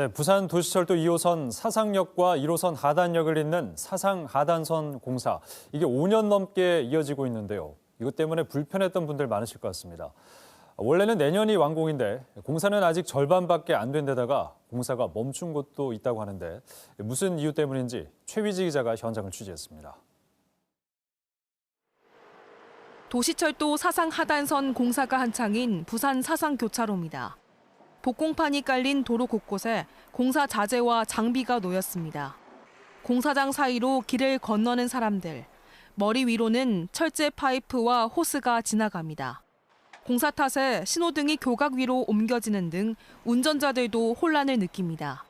네, 부산 도시철도 2호선 사상역과 1호선 하단역을 잇는 사상 하단선 공사. 이게 5년 넘게 이어지고 있는데요. 이것 때문에 불편했던 분들 많으실 것 같습니다. 원래는 내년이 완공인데 공사는 아직 절반밖에 안 된 데다가 공사가 멈춘 곳도 있다고 하는데 무슨 이유 때문인지 최위지 기자가 현장을 취재했습니다. 도시철도 사상 하단선 공사가 한창인 부산 사상 교차로입니다. 복공판이 깔린 도로 곳곳에 공사 자재와 장비가 놓였습니다. 공사장 사이로 길을 건너는 사람들, 머리 위로는 철제 파이프와 호스가 지나갑니다. 공사 탓에 신호등이 교각 위로 옮겨지는 등 운전자들도 혼란을 느낍니다.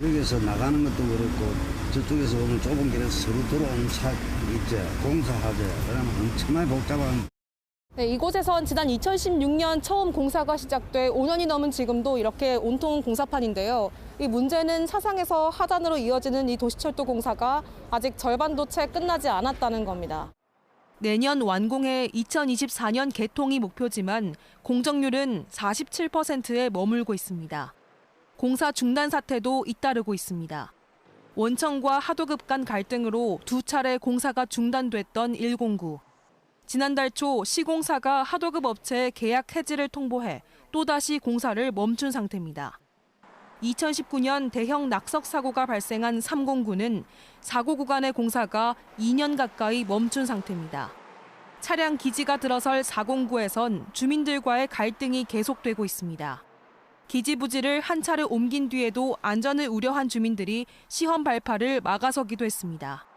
여기서 나가는 것도 그렇고 저쪽에서 오는 좁은 길에서 서로 들어오는 차 있죠 공사하죠 그러면 엄청나게 복잡한 네, 이곳에선 지난 2016년 처음 공사가 시작돼 5년이 넘은 지금도 이렇게 온통 공사판인데요. 이 문제는 사상에서 하단으로 이어지는 이 도시철도 공사가 아직 절반도 채 끝나지 않았다는 겁니다. 내년 완공해 2024년 개통이 목표지만 공정률은 47%에 머물고 있습니다. 공사 중단 사태도 잇따르고 있습니다. 원청과 하도급 간 갈등으로 두 차례 공사가 중단됐던 109. 지난달 초 시공사가 하도급 업체에 계약 해지를 통보해 또다시 공사를 멈춘 상태입니다. 2019년 대형 낙석 사고가 발생한 309는 사고 구간의 공사가 2년 가까이 멈춘 상태입니다. 차량 기지가 들어설 409에선 주민들과의 갈등이 계속되고 있습니다. 기지 부지를 한 차례 옮긴 뒤에도 안전을 우려한 주민들이 시험 발파를 막아서기도 했습니다.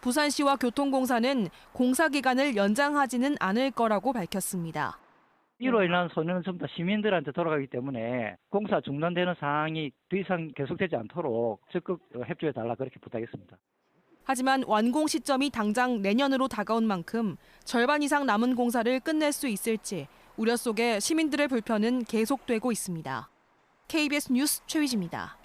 부산시와 교통공사는 공사 기간을 연장하지는 않을 거라고 밝혔습니다. 이로 인한 손해는 전부 다 시민들한테 돌아가기 때문에 공사 중단되는 상황이 더 이상 계속되지 않도록 적극 협조해 달라 그렇게 부탁했습니다. 하지만 완공 시점이 당장 내년으로 다가온 만큼 절반 이상 남은 공사를 끝낼 수 있을지 우려 속에 시민들의 불편은 계속되고 있습니다. KBS 뉴스 최위지입니다.